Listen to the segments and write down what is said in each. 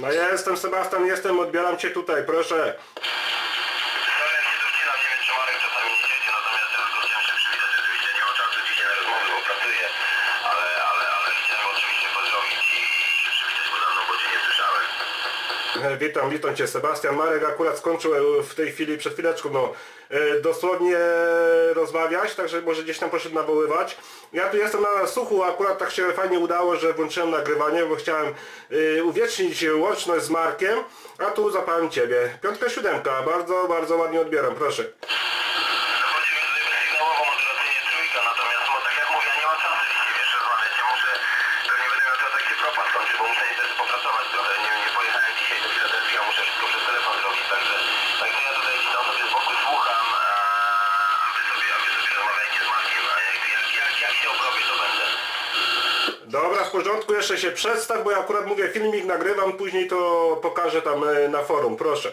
No ja jestem Sebastian, jestem, odbieram cię tutaj, proszę. Witam, witam cię Sebastian. Marek akurat skończył e, w tej chwili, przed chwileczką, no e, dosłownie rozmawiać, także może gdzieś tam poszedł nawoływać. Ja tu jestem na suchu, akurat tak się fajnie udało, że włączyłem nagrywanie, bo chciałem e, uwiecznić łączność z Markiem, a tu zapałem ciebie. Piątka, siódemka, bardzo, bardzo ładnie odbieram, proszę. Bo muszę popracować trochę, nie, dzisiaj do Filadelfii, muszę telefon zrobić, także, także ja tutaj sobie z boku słucham, a wy sobie, a wy sobie rozmawiajcie z Markiem, a jak, jak, jak, jak się obrobię, to będę. Dobra, w porządku, jeszcze się przedstaw, bo ja akurat mówię, filmik nagrywam, później to pokażę tam e, na forum, proszę.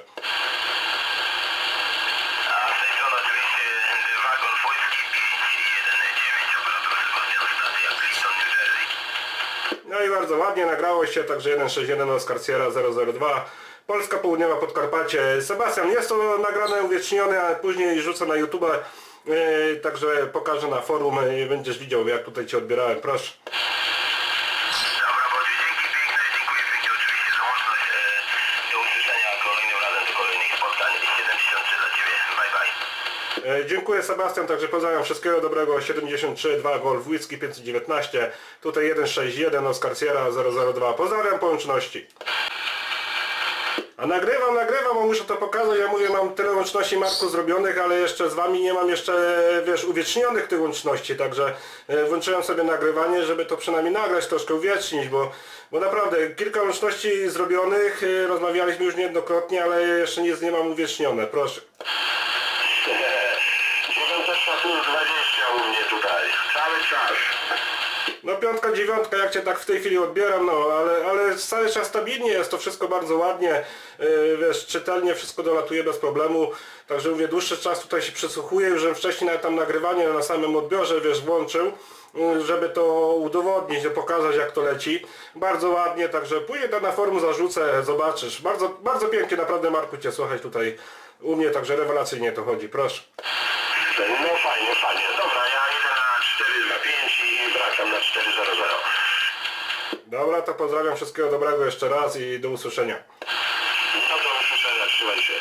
No i bardzo ładnie nagrało się, także 161 Oscar Sierra 002 Polska Południowa Podkarpacie. Sebastian, jest to nagrane, uwiecznione, a później rzucę na YouTube, yy, także pokażę na forum i będziesz widział jak tutaj Cię odbierałem, proszę. Dobra, dzięki e, do usłyszenia kolejnym razem, do kolejnych spotkań. 73 dla Ciebie, bye bye. Yy, dziękuję Sebastian, także pozdrawiam. Wszystkiego dobrego, 73 2 Golf Whisky 519, tutaj 161 Oscar Sierra 002, pozdrawiam po łączności. A nagrywam, nagrywam, bo muszę to pokazać. Ja mówię, mam tyle łączności Marku zrobionych, ale jeszcze z wami nie mam jeszcze, wiesz, uwiecznionych tych łączności, także e, włączyłem sobie nagrywanie, żeby to przynajmniej nagrać, troszkę uwiecznić, bo, bo naprawdę kilka łączności zrobionych, e, rozmawialiśmy już niejednokrotnie, ale jeszcze nic nie mam uwiecznione, proszę. 920 u mnie tutaj, cały czas. No piątka, dziewiątka, jak Cię tak w tej chwili odbieram, no ale, ale cały czas stabilnie jest, to wszystko bardzo ładnie, yy, wiesz, czytelnie wszystko dolatuje bez problemu, także mówię, dłuższy czas tutaj się przysłuchuję, już żebym wcześniej nawet tam nagrywanie na samym odbiorze, wiesz, włączył, yy, żeby to udowodnić, pokazać jak to leci, bardzo ładnie, także pójdę tam na forum, zarzucę, zobaczysz, bardzo, bardzo pięknie naprawdę Marku Cię słuchać tutaj u mnie, także rewelacyjnie to chodzi, proszę. No fajnie, fajnie. Dobra, ja idę na 4 za 5 i wracam na 400. Dobra, to pozdrawiam, wszystkiego dobrego jeszcze raz i do usłyszenia. No do usłyszenia, trzymaj się.